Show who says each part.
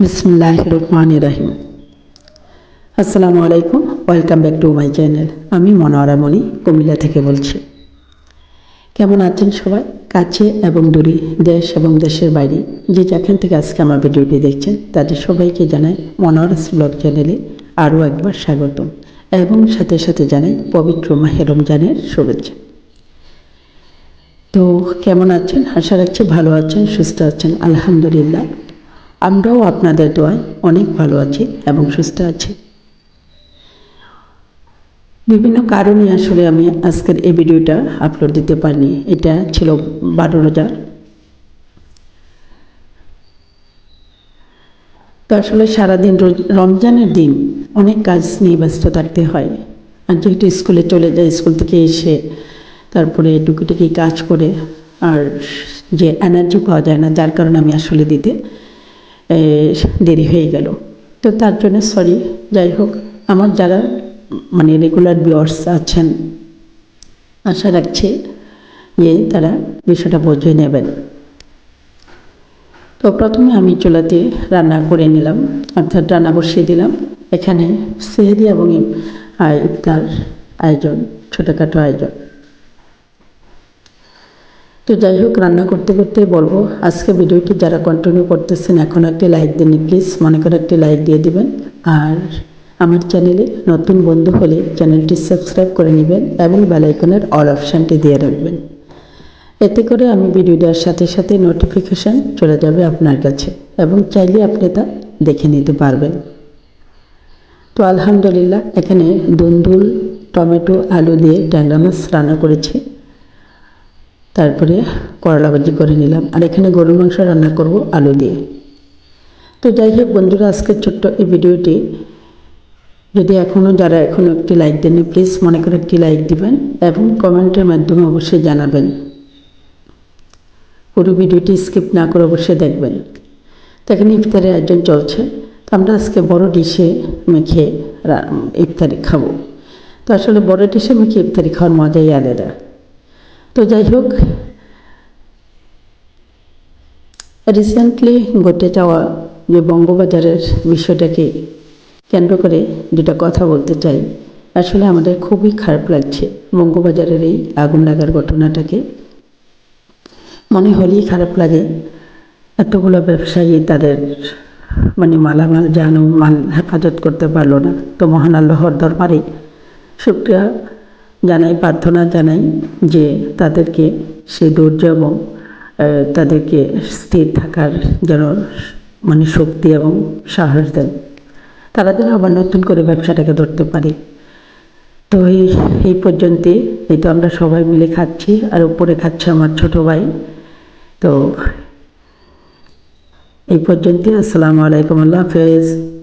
Speaker 1: বিসমুল্লাহ রহমান রাহিম আসসালামু আলাইকুম welcome back to my channel. আমি মনোয়ারা মণি, কুমিল্লা থেকে বলছি। কেমন আছেন সবাই? কাছে এবং দূরে, দেশ এবং দেশের বাইরে, যে যেখান থেকে আজকে আমার ভিডিওটি দেখছেন, তাদের সবাইকে জানাই মনোয়ারাস ব্লগ চ্যানেলে আরও একবার স্বাগতম এবং সাথে সাথে জানাই পবিত্র মাহে রমজানের শুভেচ্ছা। তো কেমন আছেন? আশা রাখছি ভালো আছেন, সুস্থ আছেন, আলহামদুলিল্লাহ। আমরাও আপনাদের দোয়ায় অনেক ভালো আছি এবং সুস্থ আছি। বিভিন্ন কারণে আসলে আমি আজকের এই ভিডিওটা আপলোড দিতে পারিনি। এটা ছিল বারো রোজার। তো আসলে সারাদিন রমজানের দিন অনেক কাজ নিয়ে ব্যস্ত থাকতে হয়। আর যেহেতু স্কুলে চলে যায়, স্কুল থেকে এসে তারপরে টুকিটুকি কাজ করে, আর যে এনার্জি পাওয়া যায় না, যার কারণে আমি আসলে দিতে দেরি হয়ে গেল। তো তার জন্য সরি যাই হোক, আমার যারা মানে রেগুলার ভিউয়ার্স আছেন, আশা রাখছি যে তারা বিষয়টা বুঝে নেবেন। তো প্রথমে আমি চুলাতে রান্না করে নিলাম, অর্থাৎ রান্না বসিয়ে দিলাম। এখানে সেহেরি এবং ইফ- ইফতার আয়োজন, ছোটোখাটো আয়োজন। তো যাই হোক, রান্না করতে করতে বলব, আজকে ভিডিওটি যারা কন্টিনিউ করতেছেন, এখন একটি লাইক দিন প্লিজ মনে করে একটি লাইক দিয়ে দিবেন। আর আমার চ্যানেলে নতুন বন্ধু হলে চ্যানেলটি সাবস্ক্রাইব করে নেবেন এবং বেলাইকনের অল অপশানটি দিয়ে রাখবেন। এতে করে আমি ভিডিও দেওয়ার সাথে সাথে নোটিফিকেশান চলে যাবে আপনার কাছে এবং চাইলে আপনি তা দেখে নিতে পারবেন। তো আলহামদুলিল্লাহ, এখানে দুন্দুল, টমেটো, আলু দিয়ে ট্যাংরা মাছ রান্না করেছি। তারপরে করলা ভাজি করে নিলাম। আর এখানে গরুর মাংস রান্না করব আলু দিয়ে। তো যাই হোক বন্ধুরা আজকের ছোট্ট এই ভিডিওটি। যদি এখনও যারা এখনও একটি লাইক দেননি প্লিজ মনে করে একটি লাইক দিবেন এবং কমেন্টের মাধ্যমে অবশ্যই জানাবেন। পুরো ভিডিওটি স্কিপ না করে অবশ্যই দেখবেন। তো এখানে ইফতারের আয়োজন চলছে। তো আমরা আজকে বড় ডিশে মেখে ইফতারি খাব। তো আসলে বড় ডিশে মেখে ইফতারি খাওয়ার মজাই আলাদা। তো যাই হোক রিসেন্টলি ঘটে যাওয়া যে বঙ্গবাজারের বিষয়টাকে কেন্দ্র করে দুটা কথা বলতে চাই। আসলে আমাদের খুবই খারাপ লাগছে বঙ্গবাজারের এই আগুন লাগার ঘটনাটাকে। মনে হলেই খারাপ লাগে। এতগুলো ব্যবসায়ী তাদের মানে মালামাল জানো মাল হেফাজত করতে পারল না। তো মহান আল্লাহর দরবারে শুক্রিয়া। জানাই, প্রার্থনা জানাই যে তাদেরকে সেই ধৈর্য এবং তাদেরকে স্থির থাকার যেন মানে শক্তি এবং সাহস দেন। তারা যেন আবার নতুন করে ব্যবসাটাকে ধরতে পারে। তো এই এই পর্যন্তই। এই তো আমরা সবাই মিলে খাচ্ছি আর উপরে খাচ্ছে আমার ছোট ভাই। তো এই পর্যন্তই। আসসালামু আলাইকুম। আল্লাহ হাফেজ।